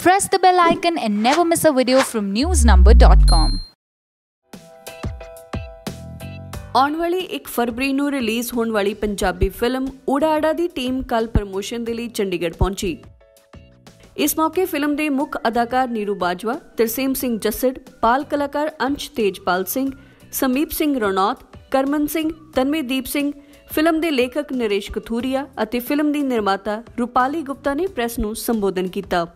Press the bell icon and never miss a video from newsnumber.com. ਆਉਣ ਵਾਲੀ 1 ਫਰਵਰੀ ਨੂੰ release ਹੋਣ ਵਾਲੀ ਪੰਜਾਬੀ ਫਿਲਮ ਉੜਾ ਦੀ ਟੀਮ ਕੱਲ ਪ੍ਰਮੋਸ਼ਨ ਦੇ ਲਈ ਚੰਡੀਗੜ੍ਹ ਪਹੁੰਚੀ ਇਸ ਮੌਕੇ ਫਿਲਮ ਦੇ ਮੁੱਖ ਅਦਾਕਾਰ ਨੀਰੂ ਬਾਜਵਾ, ਤਰਸੇਮ ਸਿੰਘ ਜੱਸੜ, ਪਾਲ ਕਲਾਕਾਰ ਅੰਸ਼ ਤੇਜਪਾਲ ਸਿੰਘ, ਸਮੀਪ ਸਿੰਘ ਰਣੌਤ, ਕਰਮਨ ਸਿੰਘ, ਤਨਮੇਦੀਪ ਸਿੰਘ, ਫਿਲਮ ਦੇ ਲੇਖਕ ਨਰੇਸ਼ ਕਥੂਰੀਆ ਅਤੇ ਫਿਲਮ ਦੀ ਨਿਰਮਾਤਾ ਰੂਪਾਲੀ ਗੁਪਤਾ ਨੇ ਪ੍ਰੈਸ ਨੂੰ ਸੰਬੋਧਨ ਕੀਤਾ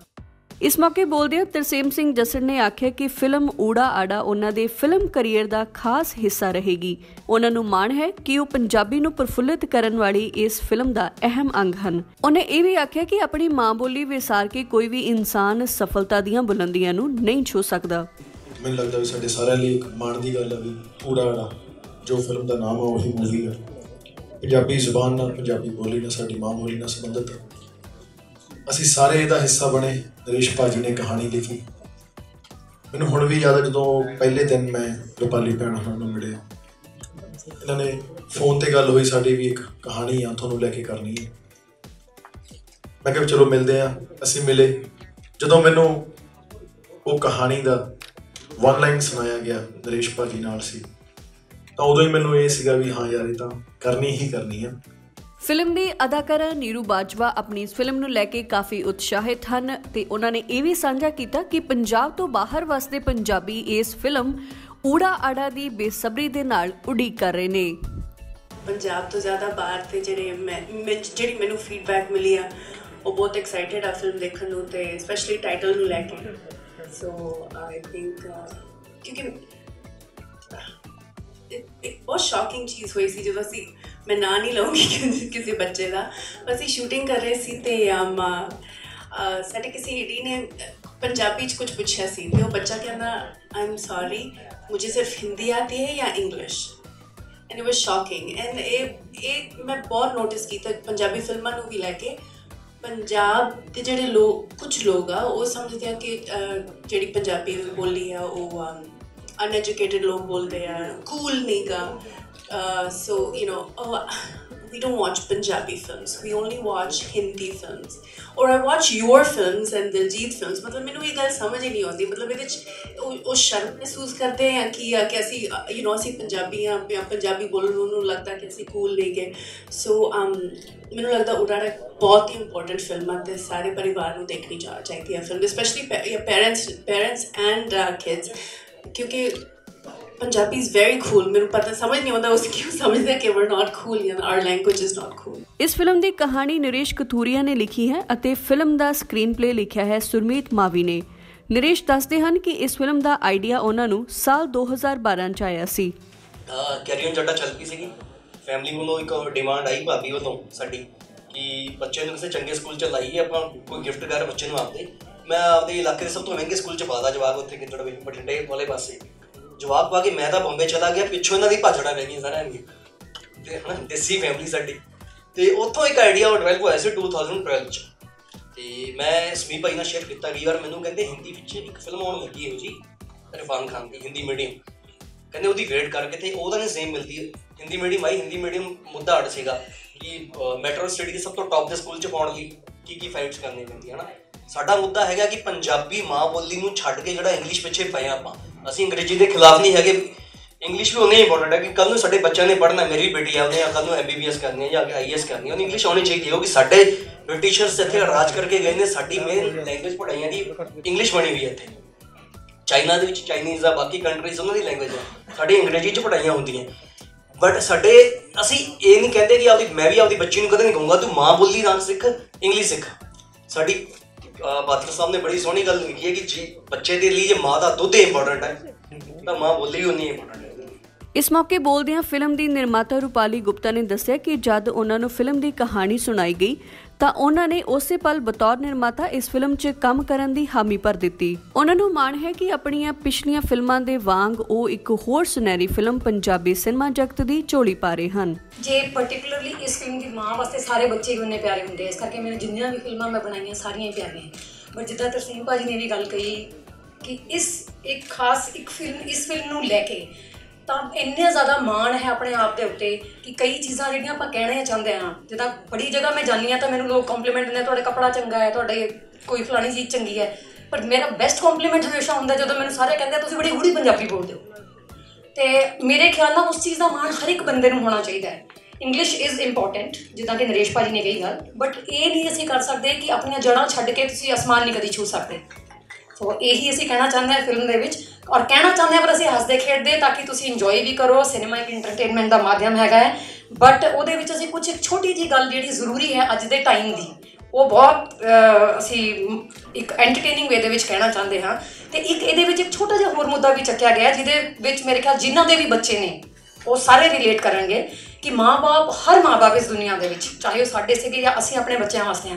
ਇਸ ਮੌਕੇ ਬੋਲਦਿਆਂ ਤਰਸੇਮ ਸਿੰਘ ਜੱਸੜ ਨੇ ਆਖਿਆ ਕਿ ਫਿਲਮ ਊੜਾ ਆੜਾ ਉਹਨਾਂ ਦੇ ਫਿਲਮ ਕੈਰੀਅਰ ਦਾ ਖਾਸ ਹਿੱਸਾ ਰਹੇਗੀ। ਉਹਨਾਂ ਨੂੰ ਮਾਣ ਹੈ ਕਿ ਉਹ ਪੰਜਾਬੀ ਨੂੰ ਪ੍ਰਫੁੱਲਿਤ ਕਰਨ ਵਾਲੀ ਇਸ ਫਿਲਮ ਦਾ ਅਹਿਮ ਅੰਗ ਹਨ। ਉਹਨੇ ਇਹ ਵੀ ਆਖਿਆ ਕਿ ਆਪਣੀ ਮਾਂ ਬੋਲੀ ਵਿਸਾਰ ਕੇ ਕੋਈ ਵੀ ਇਨਸਾਨ ਸਫਲਤਾ ਦੀਆਂ ਬੁਲੰਦੀਆਂ ਨੂੰ ਨਹੀਂ ਛੂ ਸਕਦਾ। ਮੈਨੂੰ ਲੱਗਦਾ ਵੀ ਸਾਡੇ ਸਾਰਿਆਂ ਲਈ ਇੱਕ ਮਾਣ ਦੀ ਗੱਲ ਹੈ ਵੀ ਊੜਾ ਆੜਾ, ਜੋ ਫਿਲਮ ਦਾ ਨਾਮ ਆ, ਉਹੀ ਮੂਵੀ ਹੈ ਪੰਜਾਬੀ ਜ਼ੁਬਾਨ ਨਾਲ ਪੰਜਾਬੀ ਬੋਲੀ ਨਾਲ ਸਾਡੀ ਮਾਂ ਬੋਲੀ ਨਾਲ ਸੰਬੰਧਿਤ ਹੈ ਅਸੀਂ ਸਾਰੇ ਇਹਦਾ ਹਿੱਸਾ ਬਣੇ ਨਰੇਸ਼ ਭਾਜੀ ਨੇ ਕਹਾਣੀ ਲਿਖੀ। ਮੈਨੂੰ ਹੁਣ ਵੀ ਯਾਦ ਹੈ ਜਦੋਂ ਪਹਿਲੇ ਦਿਨ ਮੈਂ ਰੁਪਾਲੀ ਭੈਣ ਹੋਣਾ ਨੂੰ ਮਿਲਿਆ ਇਹਨਾਂ ਨੇ ਫੋਨ ਤੇ ਗੱਲ ਹੋਈ ਸਾਡੀ ਵੀ ਇੱਕ ਕਹਾਣੀ ਆ, ਤੁਹਾਨੂੰ ਲੈ ਕੇ ਕਰਨੀ ਹੈ। ਮੈਂ ਕਿਹਾ ਵੀ ਚਲੋ ਮਿਲਦੇ ਆ ਅਸੀਂ ਮਿਲੇ। ਜਦੋਂ ਮੈਨੂੰ ਉਹ ਕਹਾਣੀ ਦਾ ਵਨ ਲਾਈਨ ਸੁਣਾਇਆ ਗਿਆ ਨਰੇਸ਼ ਭਾਜੀ ਨਾਲ ਸੀ, ਤਾਂ ਉਦੋਂ ਹੀ ਮੈਨੂੰ ਇਹ ਸੀਗਾ ਵੀ ਹਾਂ ਯਾਰ ਇਹ ਤਾਂ ਕਰਨੀ ਹੀ ਕਰਨੀ ਹੈ ਫਿਲਮ ਦੇ ਅਦਾਕਾਰਾ ਨੀਰੂ ਬਾਜਵਾ ਆਪਣੀ ਇਸ ਫਿਲਮ ਨੂੰ ਲੈ ਕੇ ਕਾਫੀ ਉਤਸ਼ਾਹਿਤ ਹਨ ਤੇ ਉਹਨਾਂ ਨੇ ਇਹ ਵੀ ਸਾਂਝਾ ਕੀਤਾ ਕਿ ਪੰਜਾਬ ਤੋਂ ਬਾਹਰ ਵਸਦੇ ਪੰਜਾਬੀ ਇਸ ਫਿਲਮ ਊੜਾ ਆੜਾ ਦੀ ਬੇਸਬਰੀ ਦੇ ਨਾਲ ਉਡੀਕ ਕਰ ਰਹੇ ਨੇ। ਪੰਜਾਬ ਤੋਂ ਜ਼ਿਆਦਾ ਬਾਹਰ ਤੇ ਜਿਹੜੇ ਮੈਂ, ਮੈਂ- ਜਿਹੜੀ ਮੈਨੂੰ ਫੀਡਬੈਕ ਮਿਲੀ ਆ, ਉਹ ਬਹੁਤ ਐਕਸਾਈਟਿਡ ਆ ਫਿਲਮ ਦੇਖਣ ਨੂੰ ਤੇ ਸਪੈਸ਼ਲੀ ਟਾਈਟਲ ਨੂੰ ਲੈ ਕੇ। ਸੋ ਆਈ ਥਿੰਕ ਕਿਉਂਕਿ ਇੱਕ ਇੱਕ ਬਹੁਤ ਸ਼ੌਕਿੰਗ ਚੀਜ਼ ਹੋਈ ਸੀ ਜਦੋਂ ਅਸੀਂ ਮੈਂ ਨਾਂ ਨਹੀਂ ਲਵਾਂਗੀ ਕਿਸੇ- ਬੱਚੇ ਦਾ। ਅਸੀਂ ਸ਼ੂਟਿੰਗ ਕਰ ਰਹੇ ਸੀ ਤੇ ਅਮ, ਅ, ਸਾਡੇ ਕਿਸੇ ਏਡੀ ਨੇ ਪੰਜਾਬੀ ਚ ਕੁਝ ਪੁੱਛਿਆ ਸੀ ਤੇ ਉਹ ਬੱਚਾ ਕਹਿੰਦਾ ਆਈ ਐਮ ਸੌਰੀ ਮੁਝੇ ਸਿਰਫ ਹਿੰਦੀ ਆਤੀ ਹੈ ਜਾਂ English and it was shocking and ਇਹ ਇਹ ਮੈਂ ਬਹੁਤ ਨੋਟਿਸ ਕੀਤਾ ਪੰਜਾਬੀ ਫਿਲਮਾਂ ਨੂੰ ਵੀ ਲੈ ਕੇ। ਪੰਜਾਬ ਦੇ ਜਿਹੜੇ ਲੋਕ ਕੁਝ ਲੋਕ ਆ ਉਹ ਸਮਝਦੇ ਆ ਕਿ ਜਿਹੜੀ ਪੰਜਾਬੀ ਬੋਲੀ ਆ ਉਹ ਅਨਐਜੂਕੇਟਿਡ ਲੋਕ ਬੋਲਦੇ ਆ ਕੂਲ ਨਹੀਂਗਾ Uh, so, you know, oh, we don't watch Punjabi films, we only watch Hindi films. Or I watch your films and Diljit films. मतलब ਮੈਨੂੰ ਇਹ ਗੱਲ ਸਮਝ ਹੀ ਨਹੀਂ ਆਉਂਦੀ ਮਤਲਬ ਇਹਦੇ ਚ ਉਹ ਸ਼ਰਮ ਮਹਿਸੂਸ ਕਰਦੇ ਆ ਕਿ ਆ ਕਿ ਅਸੀਂ ਯੂ نو ਅਸੀਂ ਪੰਜਾਬੀ ਆ ਜਾਂ ਪੰਜਾਬੀ ਬੋਲਣ ਨੂੰ ਲੱਗਦਾ ਕਿ ਅਸੀਂ ਕੂਲ ਨਹੀਂ ਗਏ ਸੋ ਅਮ ਮੈਨੂੰ ਲੱਗਦਾ ਉਡਾੜਾ ਬਹੁਤ ਹੀ ਇੰਪੋਰਟੈਂਟ ਫਿਲਮ ਆ ਤੇ ਸਾਰੇ ਪਰਿਵਾਰ ਨੂੰ ਦੇਖਣੀ ਚਾਹੀਦੀ ਹੈ film specially parents parents and kids ਕਿਉਂਕਿ ਪੰਜਾਬੀ ਇਜ਼ ਵੈਰੀ ਕੂਲ ਮੈਨੂੰ ਪਤਾ ਸਮਝ ਨਹੀਂ ਆਉਂਦਾ ਉਸ ਕਿਉਂ ਸਮਝਦੇ ਕਿ we're not cool ਜਾਂ our language is not cool. ਇਸ ਫਿਲਮ ਦੀ ਕਹਾਣੀ ਨਰੇਸ਼ ਕਥੂਰੀਆ ਨੇ ਲਿਖੀ ਹੈ ਅਤੇ ਫਿਲਮ ਦਾ ਸਕਰੀਨਪਲੇ ਲਿਖਿਆ ਹੈ ਸੁਰਮੀਤ ਮਾਵੀ ਨੇ ਨਰੇਸ਼ ਦੱਸਦੇ ਹਨ ਕਿ ਇਸ ਫਿਲਮ ਦਾ ਆਈਡੀਆ ਉਹਨਾਂ ਨੂੰ ਸਾਲ 2012 ਚ ਆਇਆ ਸੀ ਕੈਰੀਅਰ ਜੱਟਾ ਚੱਲ ਪਈ ਸੀਗੀ ਫੈਮਿਲੀ ਵੱਲੋਂ ਇੱਕ ਡਿਮਾਂਡ ਆਈ ਭਾਬੀ ਵੱਲੋਂ ਸਾਡੀ ਕਿ ਬੱਚੇ ਨੂੰ ਕਿਸੇ ਚੰਗੇ ਸਕੂਲ ਚ ਲਾਈਏ ਆਪਾਂ ਕੋਈ ਗਿਫਟ ਕਰ ਬੱਚੇ ਨੂੰ ਆਪਦੇ ਮੈਂ ਆਪਦੇ ਇਲਾਕੇ ਦੇ ਸਭ ਤੋਂ ਮਹਿੰਗੇ ਸਕੂਲ ਚ ਪਾਦਾ ਜਵਾਬ ਉੱਥੇ ਕਿੰਦੜ ਵਿੱਚ ਬਠਿੰਡੇ ਵਾਲੇ ਪਾਸੇ ਜਵਾਬ ਪਾ ਕੇ ਮੈਂ ਤਾਂ ਬੰਬੇ ਚਲਾ ਗਿਆ, ਪਿੱਛੋਂ ਇਹਨਾਂ ਦੀ ਭਾਜੜਾ ਰਹਿ ਗਈ ਸਾਰਿਆਂ ਦੀ ਤੇ ਹਨਾ, ਦੇਸੀ ਫੈਮਿਲੀ ਸਾਡੀ। ਤੇ ਉੱਥੋਂ ਇੱਕ ਆਈਡੀਆ ਡਿਵੈਲਪ ਹੋਇਆ ਸੀ 2012 ਚ। ਤੇ ਮੈਂ ਸਮੀਪ ਭਾਈ ਨਾਲ ਸ਼ੇਅਰ ਕੀਤਾ, ਕਈ ਵਾਰ ਮੈਨੂੰ ਕਹਿੰਦੇ ਹਿੰਦੀ ਵਿੱਚ ਇੱਕ ਫਿਲਮ ਆਉਣ ਲੱਗੀ ਹੈ ਜੀ ਇਰਫਾਨ ਖਾਨ ਦੀ, ਹਿੰਦੀ ਮੀਡੀਅਮ ਕਹਿੰਦੇ ਉਹਦੀ ਵੇਟ ਕਰਕੇ ਤੇ ਉਹਦਾ ਨਹੀਂ ਸੇਮ ਮਿਲਦੀ। ਹੈ। ਹਿੰਦੀ ਮੀਡੀਅਮ ਆਈ, ਹਿੰਦੀ ਮੀਡੀਅਮ ਮੁੱਦਾ ਅੜ ਸੀਗਾ ਕਿ ਮੈਟਰੋ ਸਟੱਡੀ ਦੇ ਸਭ ਤੋਂ ਟੌਪ ਦੇ ਸਕੂਲ ਚ ਪਾਉਣ ਲਈ ਕੀ ਕੀ ਫਾਈਟਸ ਕਰਨੀ ਪੈਂਦੀਆਂ ਨਾ ਸਾਡਾ ਮੁੱਦਾ ਹੈਗਾ ਕਿ ਪੰਜਾਬੀ ਮਾਂ ਬੋਲੀ ਨੂੰ ਛੱਡ ਕੇ ਜਿਹੜਾ ਇੰਗਲਿਸ਼ ਪਿੱਛੇ ਪਏ ਆ ਆਪਾਂ। ਅਸੀਂ ਅੰਗਰੇਜ਼ੀ ਦੇ ਖਿਲਾਫ ਨਹੀਂ ਹੈਗੇ। ਇੰਗਲਿਸ਼ ਵੀ ਉਨੀ ਇੰਪੋਰਟੈਂਟ ਹੈ ਕਿ ਕੱਲ ਨੂੰ ਸਾਡੇ ਬੱਚਿਆਂ ਨੇ ਪੜ੍ਹਨਾ, ਮੇਰੀ ਵੀ ਬੇਟੀ ਆ, ਉਹਨੇ ਕੱਲ ਨੂੰ ਐਮਬੀਬੀਐਸ ਕਰਨੀ ਹੈ ਜਾਂ ਆਈਐਸ ਕਰਨੀ ਹੈ ਉਹਨੂੰ ਇੰਗਲਿਸ਼ ਆਉਣੀ ਚਾਹੀਦੀ ਹੈ ਕਿਉਂਕਿ ਸਾਡੇ ਬ੍ਰਿਟਿਸ਼ਰਸ ਇੱਥੇ ਰਾਜ ਕਰਕੇ ਗਏ ਨੇ, ਸਾਡੀ ਮੇਨ ਲੈਂਗੁਏਜ ਪੜ੍ਹਾਈਆਂ ਦੀ ਇੰਗਲਿਸ਼ ਬਣੀ ਹੋਈ ਹੈ ਇੱਥੇ। ਚਾਈਨਾ ਦੇ ਵਿੱਚ ਚਾਈਨੀਜ਼ ਆ, ਬਾਕੀ ਕੰਟਰੀਜ਼ ਉਹਨਾਂ ਦੀ ਲੈਂਗੁਏਜ ਆ। ਸਾਡੀ ਅੰਗਰੇਜ਼ੀ ਚ ਪੜਾਈਆਂ ਹੁੰਦੀਆਂ। ਬਟ ਸਾਡੇ, ਅਸੀਂ ਇਹ ਨਹੀਂ ਕਹਿੰਦੇ ਕਿ ਆਪਦੀ, ਮੈਂ ਵੀ ਆਪਦੀ ਬੱਚੀ ਨੂੰ ਕਦੇ ਨਹੀਂ ਕਹੂੰਗਾ, ਤੂੰ ਮਾਂ ਬੋਲੀ ਨਾਲ ਸਿੱਖ ਇੰਗਲਿਸ਼ ਸਿੱਖ। ਸਾਡੀ ਬਾਤਰ ਸਾਹਿਬ ਨੇ ਬੜੀ ਸੋਹਣੀ ਗੱਲ ਲਿਖੀ ਹੈ ਕਿ ਜੀ, ਬੱਚੇ ਦੇ ਲਈ ਜੇ ਮਾਂ ਦਾ ਦੁੱਧ ਇੰਪੋਰਟੈਂਟ ਹੈ, ਤਾਂ ਮਾਂ ਬੋਲੀ ਉਨੀ ਇੰਪੋਰਟੈਂਟ ਇਸ ਮੌਕੇ ਬੋਲਦਿਆਂ ਫਿਲਮ ਦੀ ਨਿਰਮਾਤਾ ਰੂਪਾਲੀ ਗੁਪਤਾ ਨੇ ਦੱਸਿਆ ਕਿ ਜਦ ਉਹਨਾਂ ਨੂੰ ਫਿਲਮ ਦੀ ਕਹਾਣੀ ਸੁਣਾਈ ਗਈ, ਤਾਂ ਉਹਨਾਂ ਨੇ ਉਸੇ ਪਲ ਬਤੌਰ ਨਿਰਮਾਤਾ ਇਸ ਫਿਲਮ 'ਚ ਕੰਮ ਕਰਨ ਦੀ ਹਾਮੀ ਭਰ ਦਿੱਤੀ। ਉਹਨਾਂ ਨੂੰ ਮਾਣ ਹੈ ਕਿ ਆਪਣੀਆਂ ਪਿਛਲੀਆਂ ਫਿਲਮਾਂ ਦੇ ਵਾਂਗ ਉਹ ਇੱਕ ਹੋਰ ਸੁਨਹਿਰੀ ਫਿਲਮ ਪੰਜਾਬੀ ਸਿਨੇਮਾ ਜਗਤ ਦੀ ਝੋਲੀ ਪਾ ਰਹੇ ਹਨ। ਜੇ ਪਾਰਟਿਕੂਲਰਲੀ ਇਸ ਫਿਲਮ ਦੀ ਮਾਂ ਵਾਸਤੇ ਸਾਰੇ ਬੱਚੇ ਵੀ ਉਹਨੇ ਪਿਆਰੇ ਹੁੰਦੇ ਇਸ ਕਰਕੇ ਮੈਨੂੰ ਜਿੰਨੀਆਂ ਵੀ ਫਿਲਮਾਂ ਮੈਂ ਬਣਾਈਆਂ ਸਾਰੀਆਂ ਹੀ ਪਿਆਰੀਆਂ ਬਟ ਜਿੱਦਾਂ ਤਰਸੀਮ ਭਾਜੀ ਨੇ ਵੀ ਗੱਲ ਕਹੀ ਕਿ ਇਸ ਇੱਕ ਖਾਸ ਇੱਕ ਫਿਲਮ ਇਸ ਫਿਲਮ ਨੂੰ ਲੈ ਕੇ ਤਾਂ ਇੰਨੇ ਜ਼ਿਆਦਾ ਮਾਣ ਹੈ ਆਪਣੇ ਆਪ ਦੇ ਉੱਤੇ ਕਿ ਕਈ ਚੀਜ਼ਾਂ ਜਿਹੜੀਆਂ ਆਪਾਂ ਕਹਿਣਾ ਚਾਹੁੰਦੇ ਹਾਂ। ਜਿੱਦਾਂ ਬੜੀ ਜਗ੍ਹਾ ਮੈਂ ਜਾਂਦੀ ਹਾਂ ਤਾਂ ਮੈਨੂੰ ਲੋਕ ਕੰਪਲੀਮੈਂਟ ਦਿੰਦੇ ਤੁਹਾਡੇ ਕੱਪੜਾ ਚੰਗਾ ਹੈ, ਤੁਹਾਡੇ ਕੋਈ ਫਲਾਣੀ ਚੀਜ਼ ਚੰਗੀ ਹੈ। ਪਰ ਮੇਰਾ ਬੈਸਟ ਕੰਪਲੀਮੈਂਟ ਹਮੇਸ਼ਾ ਹੁੰਦਾ ਜਦੋਂ ਮੈਨੂੰ ਸਾਰੇ ਕਹਿੰਦੇ ਤੁਸੀਂ ਬੜੀ ਗੂੜੀ ਪੰਜਾਬੀ ਬੋਲਦੇ ਹੋ। ਤੇ ਮੇਰੇ ਖਿਆਲ ਨਾਲ ਉਸ ਚੀਜ਼ ਦਾ ਮਾਣ ਹਰ ਇੱਕ ਬੰਦੇ ਨੂੰ ਹੋਣਾ ਚਾਹੀਦਾ ਹੈ। ਇੰਗਲਿਸ਼ ਇਜ਼ ਇੰਪੋਰਟੈਂਟ ਜਿੱਦਾਂ ਕਿ ਨਰੇਸ਼ ਭਾਜੀ ਨੇ ਕਹੀ ਗੱਲ। ਬਟ ਇਹ ਨਹੀਂ ਅਸੀਂ ਕਰ ਸਕਦੇ ਕਿ ਆਪਣੀਆਂ ਜੜ੍ਹਾਂ ਛੱਡ ਕੇ ਤੁਸੀਂ ਅਸਮਾਨ ਨਹੀਂ ਕਦੀ ਛੂ ਸਕਦੇ। ਸੋ ਇਹੀ ਅਸੀਂ ਕਹਿਣਾ ਚਾਹੁੰਦੇ ਹਾਂ ਫਿਲਮ ਦੇ ਵਿੱਚ ਔਰ ਕਹਿਣਾ ਚਾਹੁੰਦੇ ਹਾਂ ਪਰ ਅਸੀਂ ਹੱਸਦੇ ਖੇਡਦੇ, ਤਾਂ ਕਿ ਤੁਸੀਂ ਇੰਜੋਏ ਵੀ ਕਰੋ। ਸਿਨੇਮਾ ਇੱਕ ਐਂਟਰਟੇਨਮੈਂਟ ਦਾ ਮਾਧਿਅਮ ਹੈਗਾ ਹੈ। ਬਟ ਉਹਦੇ ਵਿੱਚ ਅਸੀਂ ਕੁਝ ਇੱਕ ਛੋਟੀ ਜੀ ਗੱਲ ਜਿਹੜੀ ਜ਼ਰੂਰੀ ਹੈ ਅੱਜ ਦੇ ਟਾਈਮ ਦੀ, ਉਹ ਬਹੁਤ ਅਸੀਂ ਇੱਕ ਐਂਟਰਟੇਨਿੰਗ ਵੇ ਦੇ ਵਿੱਚ ਕਹਿਣਾ ਚਾਹੁੰਦੇ ਹਾਂ। ਤੇ ਇੱਕ ਇਹਦੇ ਵਿੱਚ ਇੱਕ ਛੋਟਾ ਜਿਹਾ ਹੋਰ ਮੁੱਦਾ ਵੀ ਚੱਕਿਆ ਗਿਆ, ਜਿਹਦੇ ਵਿੱਚ ਮੇਰੇ ਖਿਆਲ ਜਿਨ੍ਹਾਂ ਦੇ ਵੀ ਬੱਚੇ ਨੇ, ਉਹ ਸਾਰੇ ਰਿਲੇਟ ਕਰਨਗੇ ਕਿ ਮਾਪੇ ਹਰ ਮਾਪੇ ਇਸ ਦੁਨੀਆ ਦੇ ਵਿੱਚ, ਚਾਹੇ ਉਹ ਸਾਡੇ ਸੀਗੇ ਜਾਂ ਅਸੀਂ ਆਪਣੇ ਬੱਚਿਆਂ ਵਾਸਤੇ ਹਾਂ,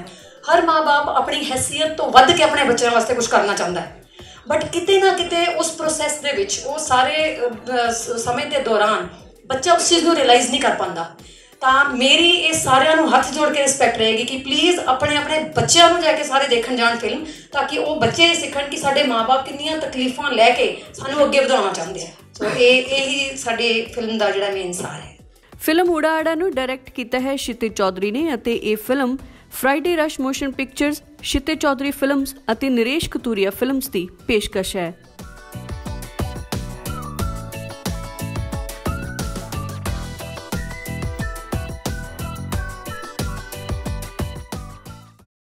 ਹਰ ਮਾਪੇ ਆਪਣੀ ਹੈਸੀਅਤ ਤੋਂ ਵੱਧ ਕੇ ਆਪਣੇ ਬੱਚਿਆਂ ਵਾਸਤੇ ਕੁਝ ਕਰਨਾ ਚਾਹੁੰਦਾ ਹੈ। ਬਟ ਕਿਤੇ ਨਾ ਕਿਤੇ ਉਸ ਪ੍ਰੋਸੈਸ ਦੇ ਵਿੱਚ, ਉਹ ਸਾਰੇ ਸਮੇਂ ਦੇ ਦੌਰਾਨ ਬੱਚਾ ਉਸ ਚੀਜ਼ ਨੂੰ ਰਿਅਲਾਈਜ਼ ਨਹੀਂ ਕਰ ਪਾਉਂਦਾ। ਤਾਂ ਮੇਰੀ ਇਹ ਸਾਰਿਆਂ ਨੂੰ ਹੱਥ ਜੋੜ ਕੇ ਰਿਸਪੈਕਟ ਰਹੇਗੀ ਕਿ ਪਲੀਜ਼ ਆਪਣੇ ਆਪਣੇ ਬੱਚਿਆਂ ਨੂੰ ਜਾ ਕੇ ਸਾਰੇ ਦੇਖਣ ਜਾਣ ਫਿਲਮ ਤਾਂ ਕਿ ਉਹ ਬੱਚੇ ਸਿੱਖਣ ਕਿ ਸਾਡੇ ਮਾਪੇ ਕਿੰਨੀਆਂ ਤਕਲੀਫਾਂ ਲੈ ਕੇ ਸਾਨੂੰ ਅੱਗੇ ਵਧਾਉਣਾ ਚਾਹੁੰਦੇ ਆ। ਸੋ ਇਹ ਹੀ ਸਾਡੇ ਫਿਲਮ ਦਾ ਜਿਹੜਾ ਮੇਨ ਸਾਰ ਹੈ। ਫਿਲਮ ਉੜਾ ਆੜਾ ਨੂੰ ਡਾਇਰੈਕਟ ਕੀਤਾ ਹੈ ਸ਼ਿਤੇ ਚੌਧਰੀ ਨੇ ਅਤੇ ਇਹ film Friday rush motion pictures Shitey Chaudhary films ਅਤੇ ਨਰੇਸ਼ ਕਤੂਰੀਆ ਫਿਲਮਸ ਦੀ ਪੇਸ਼ਕਸ਼ ਹੈ।